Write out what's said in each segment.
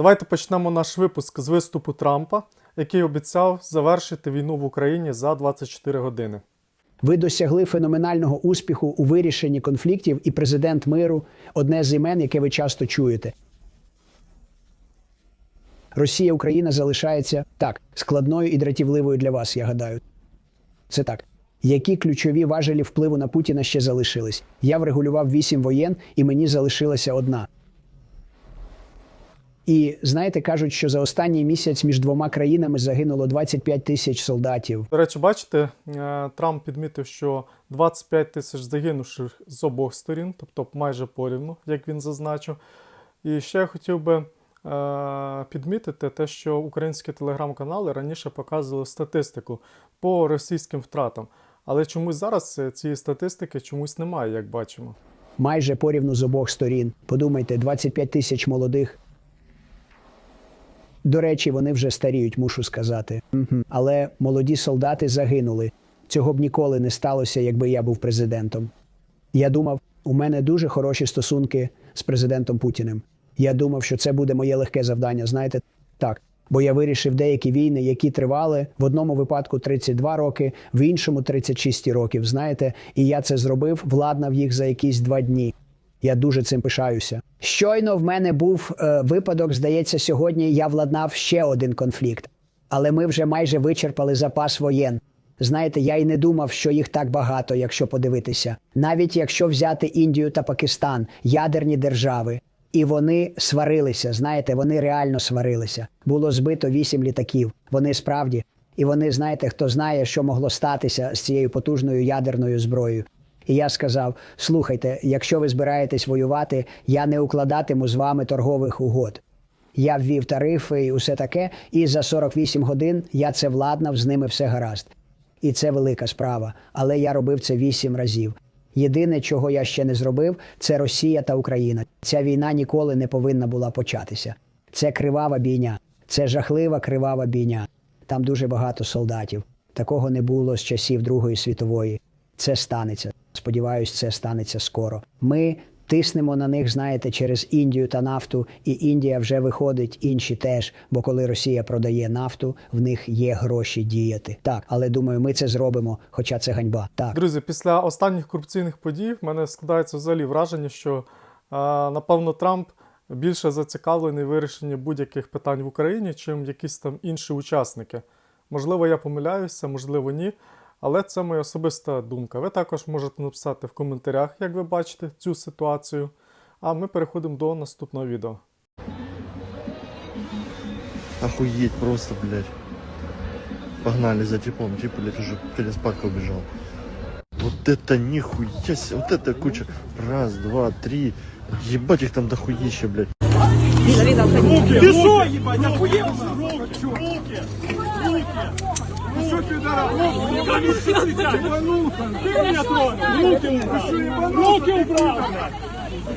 Давайте почнемо наш випуск з виступу Трампа, який обіцяв завершити війну в Україні за 24 години. Ви досягли феноменального успіху у вирішенні конфліктів, і президент миру одне з імен, яке ви часто чуєте. Росія Україна залишається так складною і дратівливою для вас, я гадаю. Це так. Які ключові важелі впливу на Путіна ще залишились? Я врегулював вісім воєн, і мені залишилася одна. І знаєте, кажуть, що за останній місяць між двома країнами загинуло 25 тисяч солдатів. До речі, бачите, е, Трамп підмітив, що 25 тисяч загинувших з обох сторін, тобто майже порівну, як він зазначив. І ще я хотів би е, підмітити те, що українські телеграм-канали раніше показували статистику по російським втратам. Але чомусь зараз е, цієї статистики чомусь немає, як бачимо. майже порівну з обох сторін. Подумайте, 25 тисяч молодих. До речі, вони вже старіють, мушу сказати. Але молоді солдати загинули. Цього б ніколи не сталося, якби я був президентом. Я думав, у мене дуже хороші стосунки з президентом Путіним. Я думав, що це буде моє легке завдання. Знаєте, так. Бо я вирішив деякі війни, які тривали в одному випадку 32 роки, в іншому 36 років. Знаєте, і я це зробив, владнав їх за якісь два дні. Я дуже цим пишаюся. Щойно в мене був е, випадок. Здається, сьогодні я владнав ще один конфлікт, але ми вже майже вичерпали запас воєн. Знаєте, я й не думав, що їх так багато, якщо подивитися. Навіть якщо взяти Індію та Пакистан, ядерні держави, і вони сварилися. Знаєте, вони реально сварилися. Було збито вісім літаків. Вони справді, і вони знаєте, хто знає, що могло статися з цією потужною ядерною зброєю. І я сказав: слухайте, якщо ви збираєтесь воювати, я не укладатиму з вами торгових угод. Я ввів тарифи і усе таке, і за 48 годин я це владнав, з ними все гаразд. І це велика справа. Але я робив це вісім разів. Єдине, чого я ще не зробив, це Росія та Україна. Ця війна ніколи не повинна була початися. Це кривава бійня, це жахлива кривава бійня. Там дуже багато солдатів. Такого не було з часів Другої світової. Це станеться. Сподіваюсь, це станеться скоро. Ми тиснемо на них, знаєте, через Індію та нафту, і Індія вже виходить, інші теж. Бо коли Росія продає нафту, в них є гроші діяти. Так, але думаю, ми це зробимо, хоча це ганьба. Так. Друзі, після останніх корупційних подій в мене складається взагалі враження, що напевно Трамп більше зацікавлений в вирішенні будь-яких питань в Україні, чим якісь там інші учасники. Можливо, я помиляюся, можливо, ні. Але це моя особиста думка. Ви також можете написати в коментарях, як ви бачите цю ситуацію. А ми переходимо до наступного відео. Охуеть просто, блядь. Погнали за типом. Тип, блядь, уже через парк убежал. Вот это нихуя себе. Вот это куча. Раз, два, три. Ебать их там дохуища, блядь. Ты что, ебать, охуел? Руки, руки, руки. Ну что ты, дорогой? Ебанулся. Ты меня тронул. Руки убрал. Руки убрал, блядь.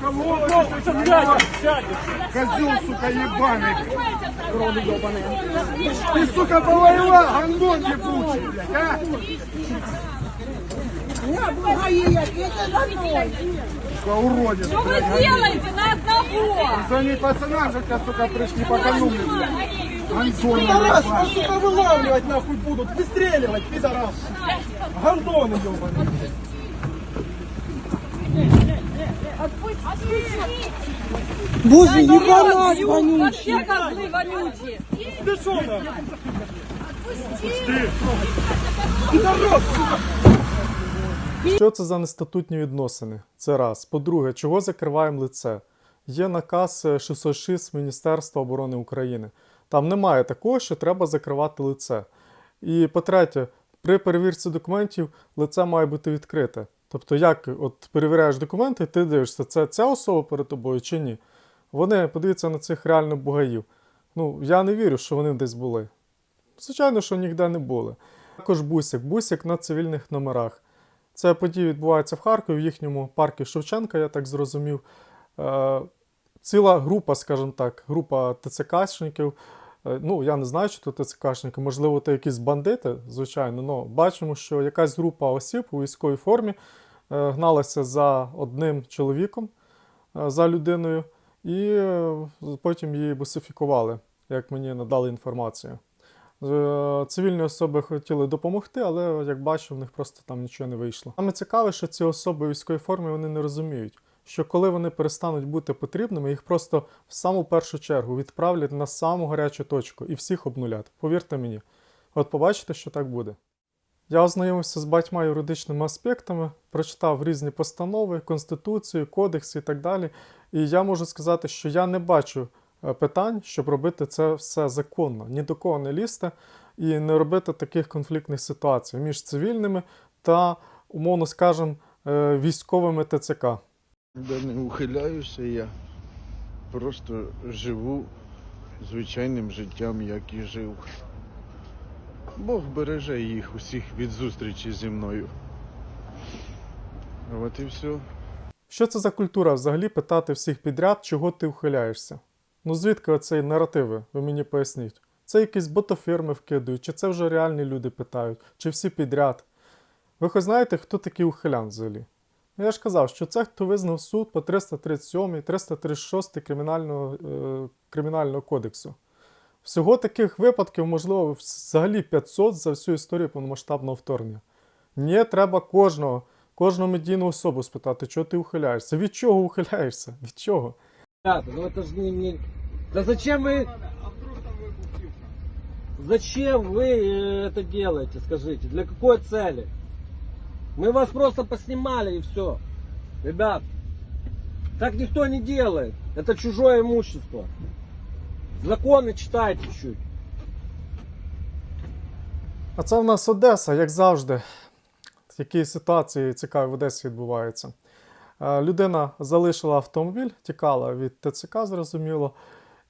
Кого ты сядешь, сядешь. Козел, сука, ебаный. Ты, сука, повоевал, гандон ебучий, блядь, а? Сука, уродец, Что вы делаете на одного? Звони пацанам, же тебя, сука, пришли по кануне, блядь. Гандон, Пидорас, ебаный. вас, сука, вылавливать нахуй будут, выстреливать, пидорас. Гондоны, ебаные. Боже, ебанат вонючий. Вообще козлы вонючие. Ты что, нахуй? Що це за нестатутні відносини? Це раз. По-друге, чого закриваємо лице? Є наказ е, 606 Міністерства оборони України. Там немає такого, що треба закривати лице. І по-третє, при перевірці документів лице має бути відкрите. Тобто, як от перевіряєш документи, ти дивишся, це ця особа перед тобою чи ні. Вони подивіться на цих реально бугаїв. Ну, я не вірю, що вони десь були. Звичайно, що ніде не були. Також бусик, бусик на цивільних номерах. Це події відбуваються в Харкові, в їхньому парку Шевченка, я так зрозумів. Е, ціла група, скажімо так, група ТЦКшників. Е, ну, я не знаю, чи то ТЦКшники, можливо, то якісь бандити, звичайно, але бачимо, що якась група осіб у військовій формі е, гналася за одним чоловіком, за людиною. і потім її бусифікували, як мені надали інформацію. Е, Цивільні особи хотіли допомогти, але як бачу, в них просто там нічого не вийшло. Саме цікаве, що ці особи у військовій формі вони не розуміють, що коли вони перестануть бути потрібними, їх просто в саму першу чергу відправлять на саму гарячу точку і всіх обнулять. Повірте мені. От побачите, що так буде. Я ознайомився з багатьма юридичними аспектами, прочитав різні постанови, конституцію, кодекси і так далі. І я можу сказати, що я не бачу питань, щоб робити це все законно, ні до кого не лізти і не робити таких конфліктних ситуацій між цивільними та, умовно скажемо, е, військовими ТЦК. Да не ухиляюся я. Просто живу звичайним життям, як і жив. Бог береже їх усіх від зустрічі зі мною. От і все. Що це за культура взагалі питати всіх підряд, чого ти ухиляєшся? Ну звідки оцей наративи? Ви мені поясніть. Це якісь ботофірми вкидують, чи це вже реальні люди питають, чи всі підряд. Ви хоч знаєте, хто такий ухилян взагалі? Ну, я ж казав, що це хто визнав суд по 337, 336 кримінального, е, кримінального кодексу. Всього таких випадків, можливо, взагалі 500 за всю історію повномасштабного вторгнення. Ні, треба кожного, кожну медійну особу спитати, чого ти ухиляєшся. Від чого ухиляєшся? Від чого? Ребята, ну это же не, не... Да зачем вы... Зачем вы э, это делаете, скажите? Для какой цели? Мы вас просто поснимали и все. Ребят, так никто не делает. Это чужое имущество. Законы читайте чуть. А це в нас Одеса, як завжди. Які ситуації цікаві в Одесі відбуваються. Людина залишила автомобіль, тікала від ТЦК, зрозуміло.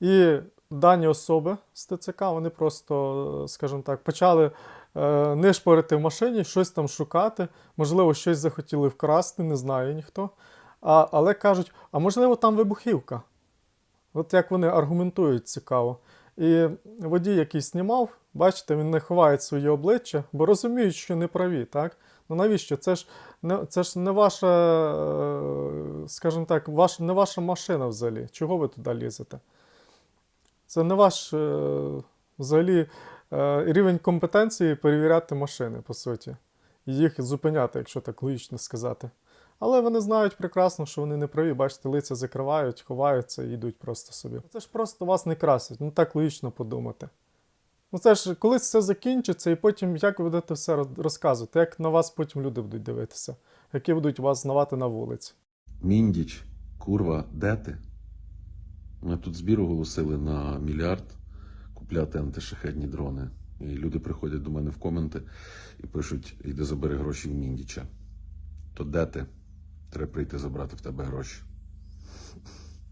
І дані особи з ТЦК вони просто, скажімо так, почали е, нишпорити в машині, щось там шукати. Можливо, щось захотіли вкрасти, не знає ніхто. А, але кажуть, а можливо, там вибухівка. От як вони аргументують цікаво. І водій, який знімав, бачите, він не ховає своє обличчя, бо розуміють, що не праві, так? Ну навіщо? Це ж не, це ж не ваша, е, скажімо так, ваш, не ваша машина взагалі. Чого ви туди лізете? Це не ваш е, взагалі е, рівень компетенції перевіряти машини, по суті, і їх зупиняти, якщо так логічно сказати. Але вони знають прекрасно, що вони не праві. Бачите, лиця закривають, ховаються і йдуть просто собі. Це ж просто вас не красить. Ну так логічно подумати. Ну це ж колись все закінчиться, і потім як ви будете все роз- розказувати, як на вас потім люди будуть дивитися, які будуть вас знавати на вулиці. Міндіч, курва, де ти? Ми тут збір оголосили на мільярд купляти антишахедні дрони. І люди приходять до мене в коменти і пишуть: йди забери гроші в Міндіча. То де ти? Треба прийти забрати в тебе гроші.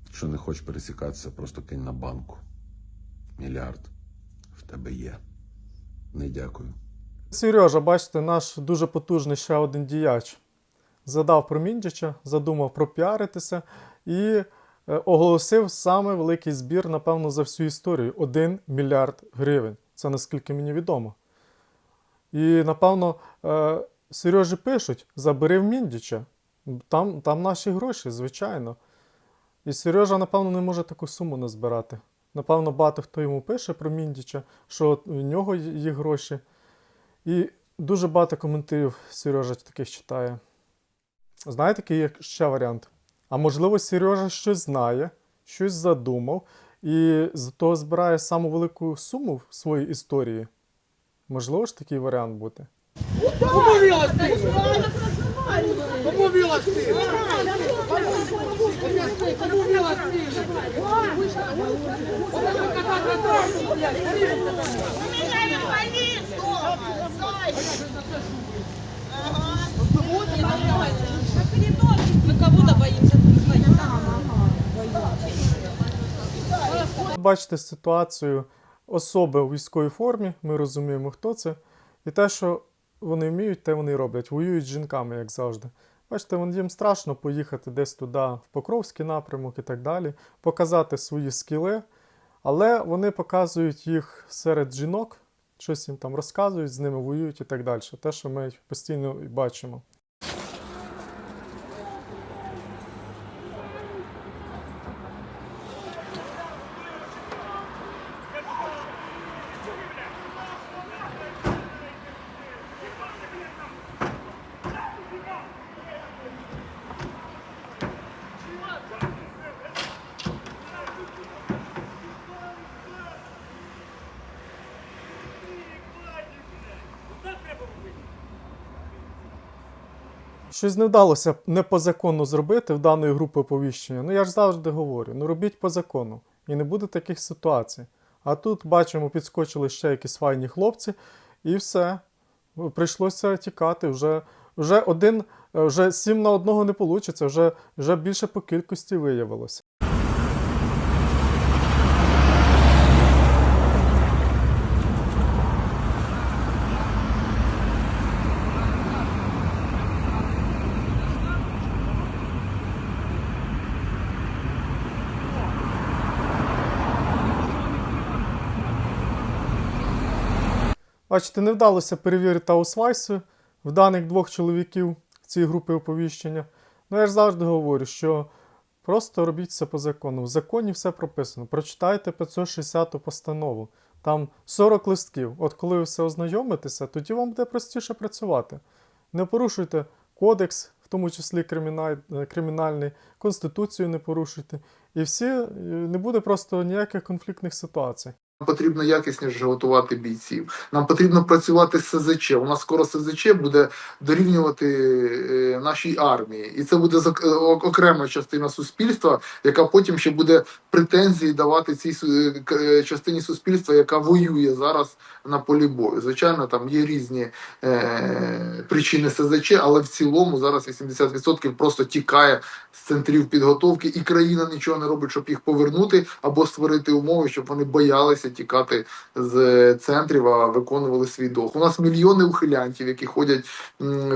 Якщо не хочеш пересікатися, просто кинь на банку. Мільярд тебе є. Не дякую. Сережа, бачите, наш дуже потужний ще один діяч. Задав про Міндіча, задумав пропіаритися і е, оголосив саме великий збір, напевно, за всю історію 1 мільярд гривень. Це наскільки мені відомо. І, напевно, е, Сережі пишуть: забери в Міндіча. Там, там наші гроші, звичайно. І Сережа, напевно, не може таку суму назбирати. Напевно, багато хто йому пише про Міндіча, що у нього є гроші. І дуже багато коментарів Сережа таких читає. Знаєте, який є ще варіант? А можливо, Сережа щось знає, щось задумав, і з того збирає саму велику суму в своїй історії. Можливо ж такий варіант бути. Кому милостыню? Кому милостыню? Кому милостыню? Мы кого-то боимся. Бачите ситуацію особи у військовій формі, ми розуміємо, хто це. І те, що вони вміють, те вони роблять. Воюють з жінками, як завжди. Бачите, їм страшно поїхати десь туди, в Покровський напрямок і так далі, показати свої скіли, але вони показують їх серед жінок, щось їм там розказують, з ними воюють і так далі. Те, що ми постійно бачимо. Щось не вдалося не по закону зробити в даної групи оповіщення. Ну я ж завжди говорю: ну робіть по закону, і не буде таких ситуацій. А тут бачимо, підскочили ще якісь файні хлопці, і все. Прийшлося тікати. Вже, вже один, е, вже сім на одного не вийде, вже, вже більше по кількості виявилося. Бачите, не вдалося перевірити аусвайси в даних двох чоловіків цієї групи оповіщення. Ну я ж завжди говорю, що просто робіть все по закону. В законі все прописано. Прочитайте 560 постанову. Там 40 листків. От коли ви все ознайомитеся, тоді вам буде простіше працювати. Не порушуйте кодекс, в тому числі криміналь- кримінальний, конституцію не порушуйте. І всі е, не буде просто ніяких конфліктних ситуацій. Потрібно якісніше готувати бійців. Нам потрібно працювати з СЗЧ. У нас скоро СЗЧ буде дорівнювати е, нашій армії, і це буде е, окрема частина суспільства, яка потім ще буде претензії давати цій е, частині суспільства, яка воює зараз на полі бою. Звичайно, там є різні е, причини СЗЧ, але в цілому зараз 80% просто тікає з центрів підготовки, і країна нічого не робить, щоб їх повернути або створити умови, щоб вони боялися тікати з центрів, а виконували свій долг. У нас мільйони ухилянтів, які ходять,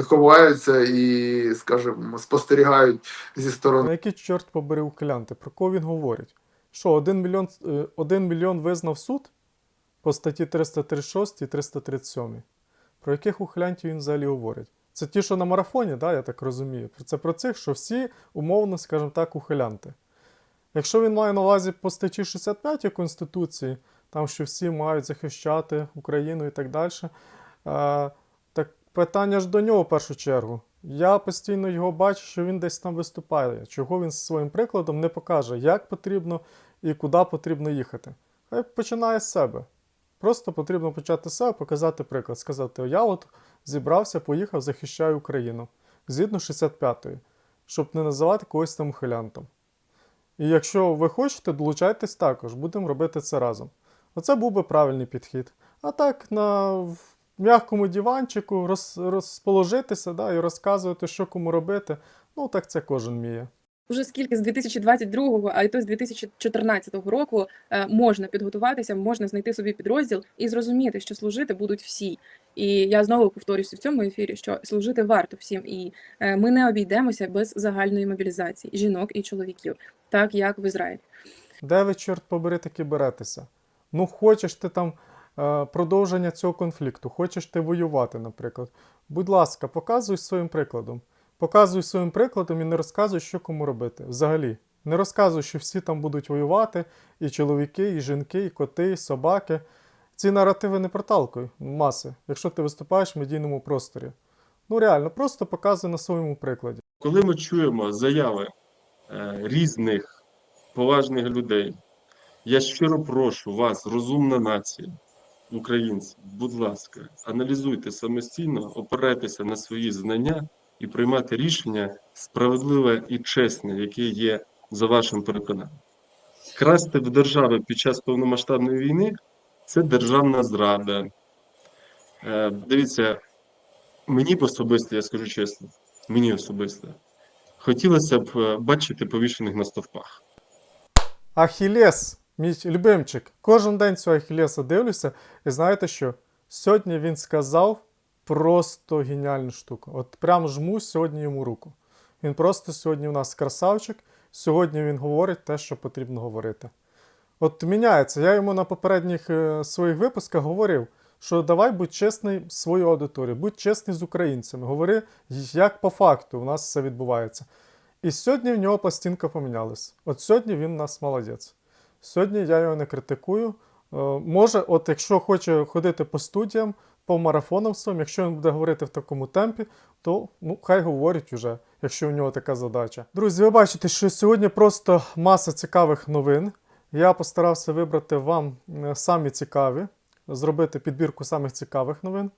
ховаються і, скажімо, спостерігають зі сторони. Який чорт побери ухилянти? Про кого він говорить? Що, 1 мільйон, е, 1 мільйон визнав суд по статті 336 і 337? Про яких ухилянтів він взагалі говорить? Це ті, що на марафоні, да, я так розумію. Це про цих, що всі умовно, скажімо так, ухилянти. Якщо він має на увазі по статті 65 Конституції, там що всі мають захищати Україну і так далі, е, так питання ж до нього в першу чергу. Я постійно його бачу, що він десь там виступає. Чого він зі своїм прикладом не покаже, як потрібно і куди потрібно їхати. Хай починає з себе. Просто потрібно почати з себе, показати приклад, сказати: я от зібрався, поїхав, захищаю Україну згідно 65-ї, щоб не називати когось там ухилянтом. І якщо ви хочете, долучайтесь також, будемо робити це разом. Оце був би правильний підхід. А так, на м'якому диванчику роз, розположитися да, і розказувати, що кому робити, ну так це кожен вміє. Уже скільки з 2022-го, а й то з 2014 року е, можна підготуватися, можна знайти собі підрозділ і зрозуміти, що служити будуть всі. І я знову повторюся в цьому ефірі, що служити варто всім, і е, ми не обійдемося без загальної мобілізації жінок і чоловіків, так як в Ізраїлі. Де ви, чорт побери, таки беретеся? Ну, хочеш ти там е, продовження цього конфлікту, хочеш ти воювати, наприклад. Будь ласка, показуй своїм прикладом. Показуй своїм прикладом і не розказуй, що кому робити. Взагалі. Не розказуй, що всі там будуть воювати, і чоловіки, і жінки, і коти, і собаки. Ці наративи не проталкуй маси, якщо ти виступаєш в медійному просторі. Ну реально, просто показуй на своєму прикладі. Коли ми чуємо заяви е, різних поважних людей, я щиро прошу вас, розумна нація, українці, будь ласка, аналізуйте самостійно, опирайтеся на свої знання і приймати рішення справедливе і чесне, яке є за вашим переконанням. Красти в держави під час повномасштабної війни це державна зрада. Е, Дивіться, мені особисто, я скажу чесно, мені особисто, хотілося б е, бачити повішених на стовпах. Ахілес, мій любимчик. Кожен день цього Ахілеса дивлюся, і знаєте що? Сьогодні він сказав просто геніальну штуку. От прям жму сьогодні йому руку. Він просто сьогодні у нас красавчик. Сьогодні він говорить те, що потрібно говорити. От міняється. Я йому на попередніх е, своїх випусках говорив, що давай будь чесний з своєю аудиторією, будь чесний з українцями. Говори, як по факту у нас все відбувається. І сьогодні в нього пластинка помінялась. От сьогодні він у нас молодець. Сьогодні я його не критикую. Е, Може, от якщо хоче ходити по студіям, по марафонам своїм, якщо він буде говорити в такому темпі, то ну, хай говорить уже, якщо у нього така задача. Друзі, ви бачите, що сьогодні просто маса цікавих новин. Я постарався вибрати вам е, самі цікаві, зробити підбірку самих цікавих новин.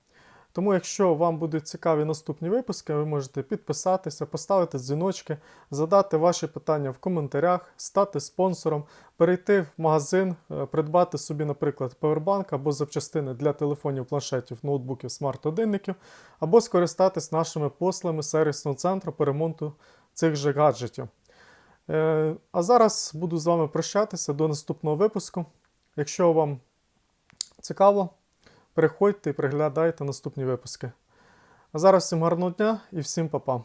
Тому, якщо вам будуть цікаві наступні випуски, ви можете підписатися, поставити дзвіночки, задати ваші питання в коментарях, стати спонсором, перейти в магазин, е, придбати собі, наприклад, павербанк або запчастини для телефонів, планшетів, ноутбуків, смарт-годинників, або скористатись нашими послами сервісного центру по ремонту цих же гаджетів. Е, А зараз буду з вами прощатися до наступного випуску. Якщо вам цікаво, переходьте і приглядайте наступні випуски. А зараз всім гарного дня і всім па-па.